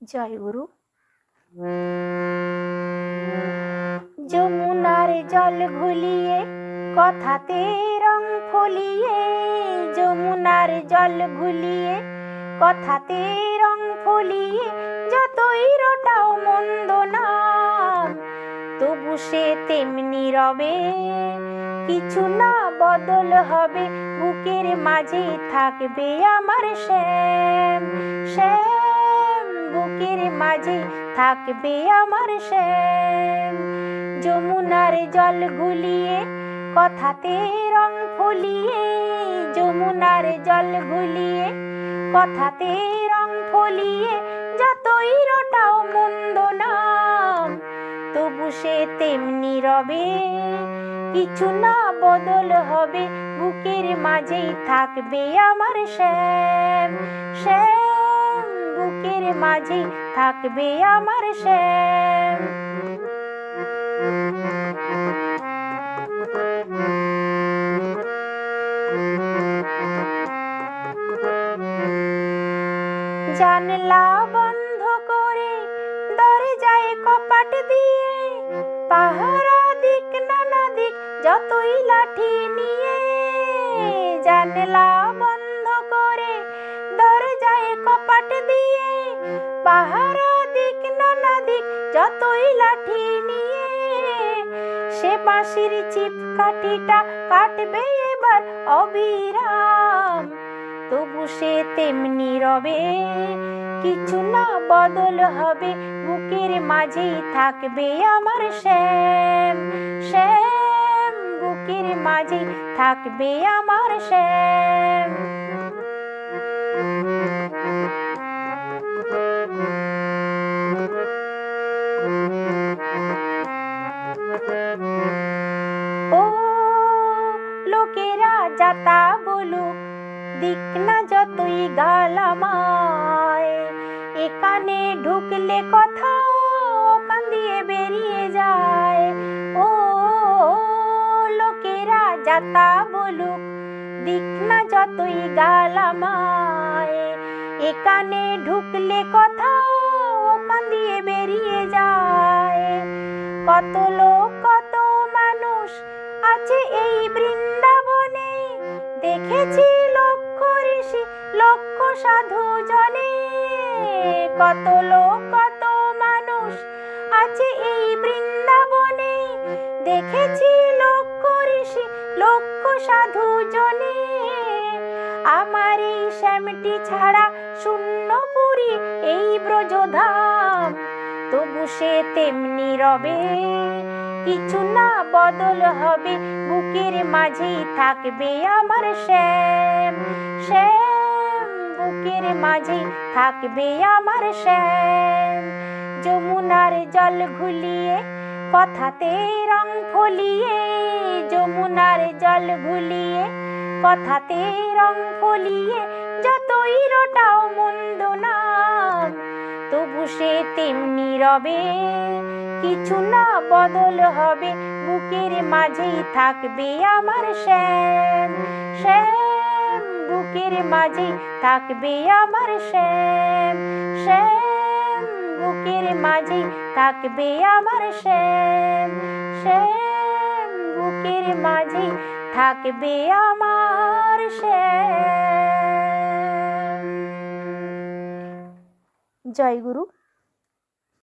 জয় যমুনার জল ঘুলিয়ে, কথাতে রং ফলিয়ে, যমুনার জল ঘুলিয়ে, কথাতে রং ফলিয়ে, যতই রটাও মন্দ নাম তবু সে তেমনি রবে। কিছু না বদল হবে, বুকের মাঝে থাকবে আমার শ্যাম। শ্যাম মাঝে থাকবে আমার শ্যাম। যমুনার জল ঘুলিয়ে, কথাতে রং ফলিয়ে, যমুনার জল ঘুলিয়ে, কথাতে রং ফলিয়ে, যতই রটাও মন্দ নাম, তবু সে তেমনি রবে। কিছু না বদল হবে, বুকের মাঝেই থাকবে আমার শ্যাম। শ্যাম, বুকের মাঝেই থাকবে আমার শ্যাম জানলা বন্ধ করে দরজায় কপাট দিয়ে, পাহারা দিক নানা দিক, যতই লাঠি নিয়ে পাহারা দিক নানা দিক, যতই লাঠি নিয়ে সে বাঁশির চিপ কাঠিটা কাটবে এবার অবিরাম। তবু সে তেমনি রবে, কিছু না বদল হবে, বুকের মাঝেই থাকবে আমার শ্যাম। শ্যাম, বুকের মাঝেই থাকবে আমার শ্যাম। লোকেরা যাতা বলুক, দিক না যতই গালামায় এখানে ঢুকলে কথা ওখান দিয়ে বেরিয়ে যায়। ও লোকেরা যাতা বলুক, দিক না যতই গালামায় এখানে ঢুকলে কথা দেখেছি লক্ষ ঋষি, লক্ষ সাধু জনে। কত লোক, কত মানুষ আছে এই বৃন্দাবনে। দেখেছি লক্ষ ঋষি, লক্ষ সাধু জনে। আমার এই শ্যামটি ছাড়া শূন্য পুরী, এই ব্রজধাম। তবু সে তেমনি রবে। কিছু না বদল হবে, বুকের মাঝেই থাকবে আমার শ্যাম। শ্যাম, বুকের মাঝেই থাকবে আমার শ্যাম। যমুনার জল ঘুলিয়ে, কথাতে রং ফলিয়ে, যমুনার জল ঘুলিয়ে, কথাতে রং ফলিয়ে, যতই রটাও মন্দ নাম তবু সে তেমনি রবে। কিছু না বদল হবে, বুকের মাঝেই থাকবে আমার শ্যাম। শ্যাম, বুকের মাঝেই থাকবে আমার শ্যাম। শ্যাম, বুকের মাঝেই থাকবে আমার শ্যাম। শ্যাম, বুকের মাঝেই থাকবে আমার জয় গুরু